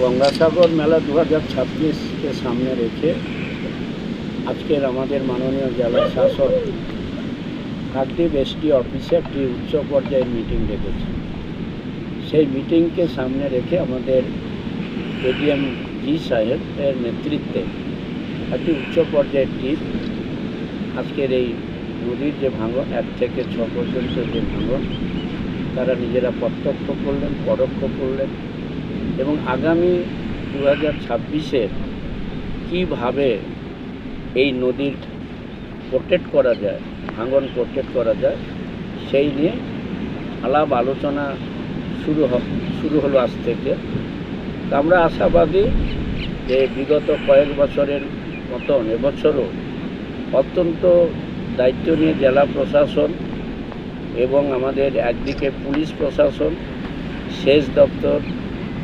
গঙ্গাসাগর মেলা দু হাজার ছাব্বিশকে সামনে রেখে আজকের আমাদের মাননীয় জেলা শাসক কাকদ্বীপ এসডি অফিসে একটি উচ্চ পর্যায়ের মিটিং ডেকেছে। সেই মিটিংকে সামনে রেখে আমাদের এডিএম জি সাহেবের নেতৃত্বে একটি উচ্চ পর্যায়ের টিম আজকের এই নদীর যে ভাঙন, এক থেকে ছ পর্যন্ত যে ভাঙন, তারা নিজেরা প্রত্যক্ষ করলেন, পরোক্ষ করলেন। এবং আগামী দু হাজার ছাব্বিশের কীভাবে এই নদীর প্রোটেক্ট করা যায় ভাঙন প্রোটেক্ট করা যায়, সেই নিয়ে আলাপ আলোচনা শুরু শুরু হলো আজ থেকে। আমরা আশাবাদী যে বিগত কয়েক বছরের মতন এবছরও অত্যন্ত দায়িত্ব নিয়ে জেলা প্রশাসন এবং আমাদের একদিকে পুলিশ প্রশাসন, সেচ দপ্তর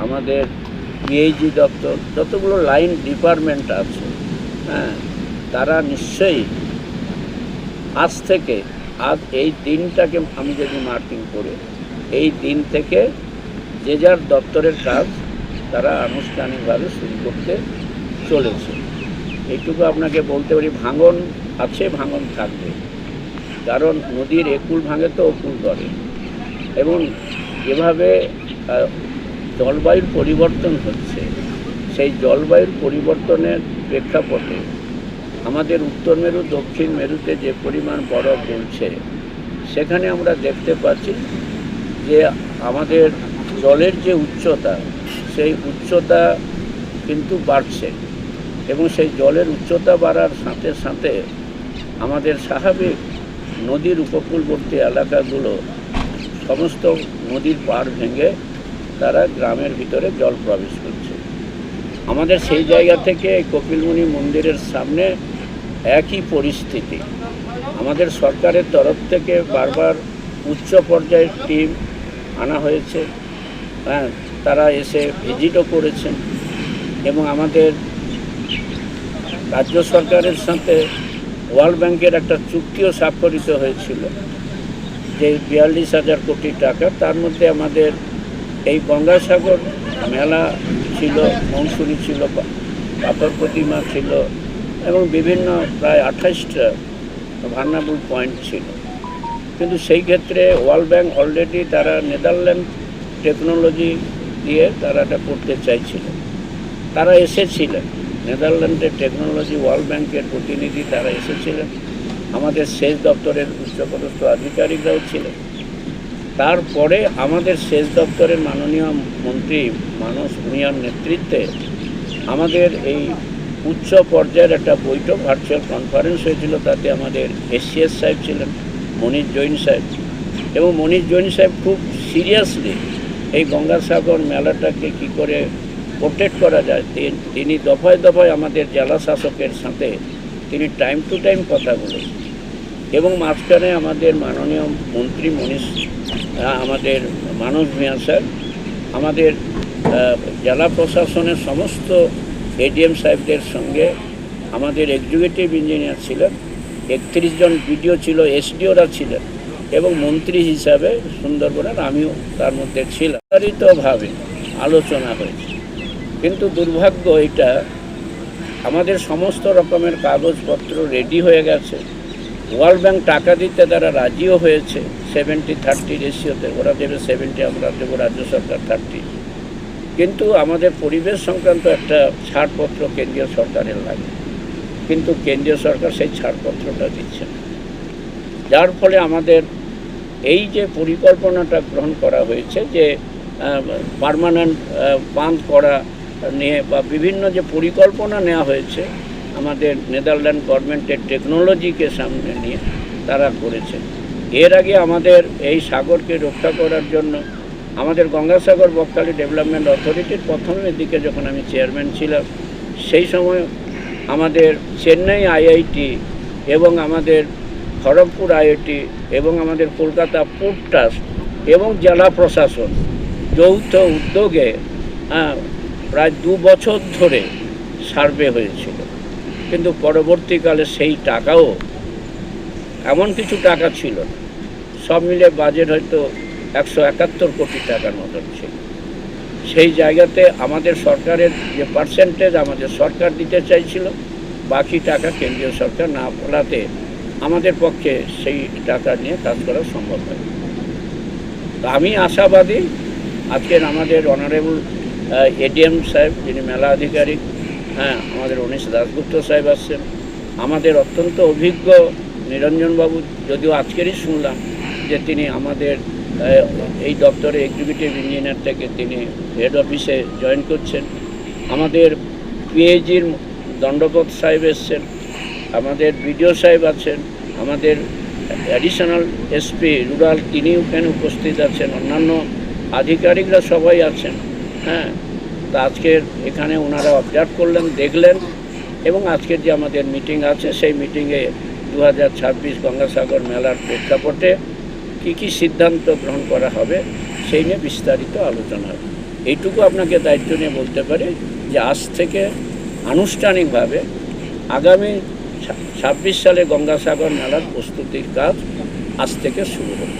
আমাদের পিএইচি দপ্তর যতগুলো লাইন ডিপার্টমেন্ট আছে হ্যাঁ তারা নিশ্চয়ই আজ থেকে আজ এই দিনটাকে আমি যদি মার্কিং করি এই দিন থেকে যে যার দপ্তরের কাজ তারা আনুষ্ঠানিকভাবে শুরু করতে চলেছে। এইটুকু আপনাকে বলতে পারি ভাঙন আছে ভাঙন থাকবে। কারণ নদীর একুল ভাঙে তো অকুল ধরে। এবং আহ, জলবায়ুর পরিবর্তন হচ্ছে, সেই জলবায়ুর পরিবর্তনের প্রেক্ষাপটে আমাদের উত্তর মেরু, দক্ষিণ মেরুতে যে পরিমাণ বরফ গলছে, সেখানে আমরা দেখতে পাচ্ছি যে আমাদের জলের যে উচ্চতা, সেই উচ্চতা কিন্তু বাড়ছে এবং সেই জলের উচ্চতা বাড়ার সাথে সাথে আমাদের স্বাভাবিক নদীর উপকূলবর্তী এলাকাগুলো সমস্ত নদীর পাড় ভেঙে তারা গ্রামের ভিতরে জল প্রবেশ করছে। আমাদের সেই জায়গা থেকে কপিলমুনি মন্দিরের সামনে একই পরিস্থিতি। আমাদের সরকারের তরফ থেকে বারবার উচ্চ পর্যায়ের টিম আনা হয়েছে। হ্যাঁ তারা এসে ভিজিটও করেছেন এবং আমাদের রাজ্য সরকারের সাথে ওয়ার্ল্ড ব্যাংকের একটা চুক্তিও স্বাক্ষরিত হয়েছিল যে বিয়াল্লিশ হাজার কোটি টাকা, তার মধ্যে আমাদের এই গঙ্গাসাগর মেলা ছিল, মনসুরি ছিল, পাথর প্রতিমা ছিল এবং বিভিন্ন প্রায় আঠাশটা ভার্নাবল পয়েন্ট ছিল। কিন্তু সেই ক্ষেত্রে ওয়ার্ল্ড ব্যাংক অলরেডি তারা নেদারল্যান্ড টেকনোলজি দিয়ে তারা এটা করতে চাইছিল। তারা এসেছিলেন। নেদারল্যান্ডের টেকনোলজি ওয়ার্ল্ড ব্যাংকের প্রতিনিধি তারা এসেছিলেন। আমাদের সেচ দপ্তরের উচ্চপদস্থ আধিকারিকরাও ছিলেন। তারপরে আমাদের সেচ দপ্তরের মাননীয় মন্ত্রী মানস ভূঁইয়ার নেতৃত্বে আমাদের এই উচ্চ পর্যায়ের একটা বৈঠক ভার্চুয়াল কনফারেন্স হয়েছিল, তাতে আমাদের এসসিএস সাহেব ছিলেন, মনীষ জৈন সাহেব। এবং মনীষ জৈন সাহেব খুব সিরিয়াসলি এই গঙ্গাসাগর মেলাটাকে কি করে প্রোটেক্ট করা যায়, তিনি দফায় দফায় আমাদের জেলা শাসকের সাথে তিনি টাইম টু টাইম কথা বলেছেন। এবং মাঝখানে আমাদের মাননীয় মন্ত্রী মনীষ আমাদের মানস ভূঁইয়া স্যার, আমাদের জেলা প্রশাসনের সমস্ত এডিএম সাহেবদের সঙ্গে আমাদের এক্সিকিউটিভ ইঞ্জিনিয়ার ছিলেন, একত্রিশ জন বিডিও ছিল এসডিওরা ছিলেন, এবং মন্ত্রী হিসাবে সুন্দরবনের আমিও তার মধ্যে ছিলাম। বিস্তারিতভাবে আলোচনা হয়েছে। কিন্তু দুর্ভাগ্য এটা, আমাদের সমস্ত রকমের কাগজপত্র রেডি হয়ে গেছে। ওয়ার্ল্ড ব্যাংক টাকা দিতে তারা রাজিও হয়েছে সেভেন্টি থার্টি রেশিওতে ওরা দেবে সেভেন্টি আমরা দেবো, রাজ্য সরকার থার্টি কিন্তু আমাদের পরিবেশ সংক্রান্ত একটা ছাড়পত্র কেন্দ্রীয় সরকারের লাগে। কিন্তু কেন্দ্রীয় সরকার সেই ছাড়পত্রটা দিচ্ছে না। যার ফলে আমাদের এই যে পরিকল্পনাটা গ্রহণ করা হয়েছে যে পারমানেন্ট বাঁধ করা নিয়ে বা বিভিন্ন যে পরিকল্পনা নেওয়া হয়েছে আমাদের নেদারল্যান্ড গভর্নমেন্টের টেকনোলজিকে সামনে নিয়ে তারা করেছে এর আগে আমাদের এই সাগরকে রক্ষা করার জন্য আমাদের গঙ্গাসাগর বকখালি ডেভেলপমেন্ট অথরিটির প্রথমের দিকে যখন আমি চেয়ারম্যান ছিলাম, সেই সময় আমাদের চেন্নাই আইআইটি এবং আমাদের খড়গপুর আইআইটি এবং আমাদের কলকাতা পোর্ট ট্রাস্ট এবং জেলা প্রশাসন যৌথ উদ্যোগে প্রায় দু বছর ধরে সার্ভে হয়েছিল। কিন্তু পরবর্তীকালে সেই টাকাও এমন কিছু টাকা ছিল না সব মিলে বাজেট হয়তো একশো একাত্তর কোটি টাকার মতন ছিল। সেই জায়গাতে আমাদের সরকারের যে পার্সেন্টেজ আমাদের সরকার দিতে চাইছিল, বাকি টাকা কেন্দ্রীয় সরকার না বলাতে আমাদের পক্ষে সেই টাকা নিয়ে কাজ করা সম্ভব হয় আমি আশাবাদী আজকের আমাদের অনারেবল এডিএম সাহেব, যিনি মেলা আধিকারিক হ্যাঁ আমাদের উনিশ দাসগুপ্ত সাহেব আসছেন। আমাদের অত্যন্ত অভিজ্ঞ নিরঞ্জনবাবু, যদিও আজকেরই শুনলাম যে তিনি আমাদের এই দপ্তরে এক্সিকিউটিভ ইঞ্জিনিয়ার থেকে তিনি হেড অফিসে জয়েন করছেন। আমাদের পিএইচির দণ্ডপত সাহেব এসছেন, আমাদের বিডিও সাহেব আছেন, আমাদের অ্যাডিশনাল এসপি রুরাল তিনি ওখানে উপস্থিত আছেন, অন্যান্য আধিকারিকরা সবাই আছেন হ্যাঁ। তা আজকের এখানে ওনারা অবজার্ভ করলেন, দেখলেন এবং আজকের যে আমাদের মিটিং আছে, সেই মিটিংয়ে দু হাজার ছাব্বিশ গঙ্গাসাগর মেলার প্রেক্ষাপটে কী কী সিদ্ধান্ত গ্রহণ করা হবে, সেই নিয়ে বিস্তারিত আলোচনা। হবে এইটুকু আপনাকে দায়িত্ব নিয়ে বলতে পারি যে আজ থেকে আনুষ্ঠানিকভাবে আগামী ছাব্বিশ সালে গঙ্গাসাগর মেলার প্রস্তুতির কাজ আজ থেকে শুরু হবে।